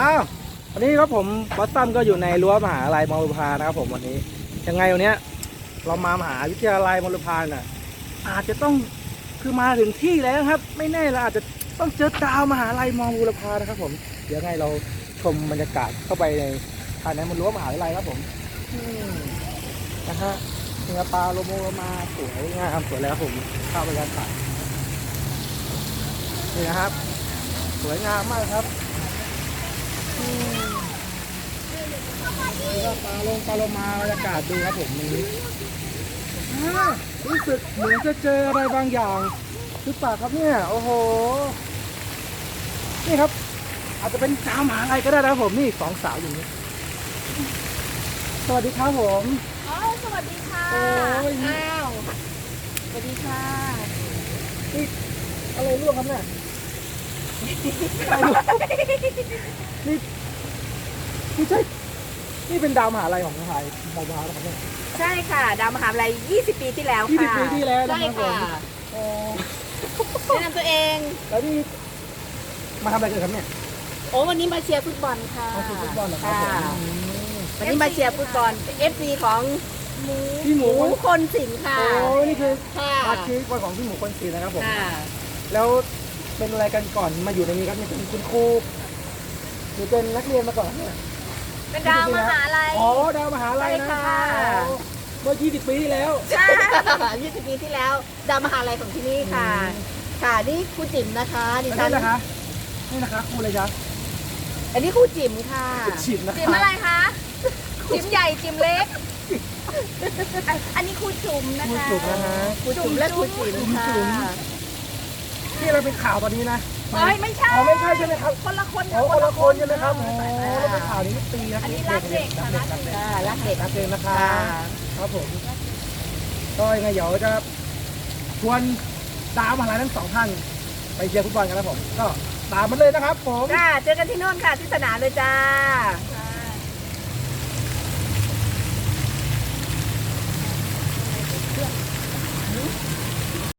อ้าววันนี้ครับผมบอสตัมก็อยู่ในรั้วมหาลัยมอบุรพานะครับผมวันนี้ ยังไงวันเนี้ยเรามามหาวิทยาลัยมอบุรพาน่ะ อาจจะต้องคือมาถึงที่แล้วครับ ไม่แน่เราอาจจะต้องเจอดาวมหาลัยมอบุรพานะครับ ผมเดี๋ยวไงเราชมบรรยากาศเข้าไปในภายในมันรั้วมหาวิทยาลัยครับผมนะฮะเนื้อปลาโลโมมาสวยงามสวยแล้วผมเข้าไปกันถ่ายนี่นะครับ สวยงามมากครับ ก็ปลาลงปลาโลมาบรรยากาศดูครับผมนี้อ่ารู้สึกเหมือนจะเจออะไรบางอย่างหรือเปล่าครับเนี่ยโอ้โห นี่ครับ อาจจะเป็นดาวมหาอะไรก็ได้นะครับผมนี่สองสาวอยู่นี่สวัสดีครับผมอ๋อสวัสดีค่ะโอ้ยอ้าวสวัสดีค่ะนี่อะไรร่วงครับเนี่ยนี่นี่ใช่ นี่เป็นดาวมหาลัยของไทยมอมหาลัยครับเนี่ยใช่ค่ะ ดาวมหาวิทยาลัย 20 ปีที่แล้วยี่สิบค่ะปีที่แล้วนะใช่ครับผมค่ะอ๋อแนะนำตัวเอง แล้วนี่มาทำอะไรกันครับเนี่ย โอ้วันนี้มาเชียร์ฟุตบอลค่ะมาดูฟุตบอลเหรอครับค่ะผมอืมวันนี้มาเชียร์ฟุตบอล FC ของหมูพี่หมู คนสิงห์ค่ะ โอ้นี่คือค่ะมาชีบอลของพี่หมูคนสีนะครับผม ค่ะ แล้วเป็นอะไรกันก่อนมาอยู่ในนี้ครับเนี่ยเป็นคุณครูหรือเป็นนักเรียนมาก่อนเนี่ย เป็นดาวมหาลัย อ๋อดาวมหาลัยนะใช่ค่ะ อ๋อเมื่อ20 ปีที่แล้ว ใช่20ปีที่แล้วดาวมหาลัยของที่นี่ค่ะ อืม ค่ะนี่ครูจิ๋มนะคะดิแล้วฉันี่นนะคะนี่นะคะครูเลยจ้ะอันนี้ครูจิ๋มค่ะฉิมนะคะจิ๋มอะไรคะ จิ๋มใหญ่จิ๋มเล็ก อันนี้ครูจุ๋มนะครูคะ จุกนะฮะ ครูจุ๋มและครูจิ๋มค่ะ จุ๋มนี่เราเป็นข่าวตอนนี้นะ เฮ้ยไม่ใช่อ๋อไม่ใช่ใช่ไหมครับ คนละคนโอ้คนละคนใช่ไหมครับโอ้เราเป็นข่าวนี้ทุกปีนะอันนี้รักเด็กค่ะรักเด็กค่ะรักเด็กรักเด็กนะคะค่ะครับผมก็ยังไงเดี๋ยวจะชวนตามมหาลัยทั้งสองท่านไปเชียร์ฟุตบอลกันนะผม ก็ตามมาเลยนะครับผมค่ะเจอกันที่โน่นค่ะที่สนามเลยจ้าค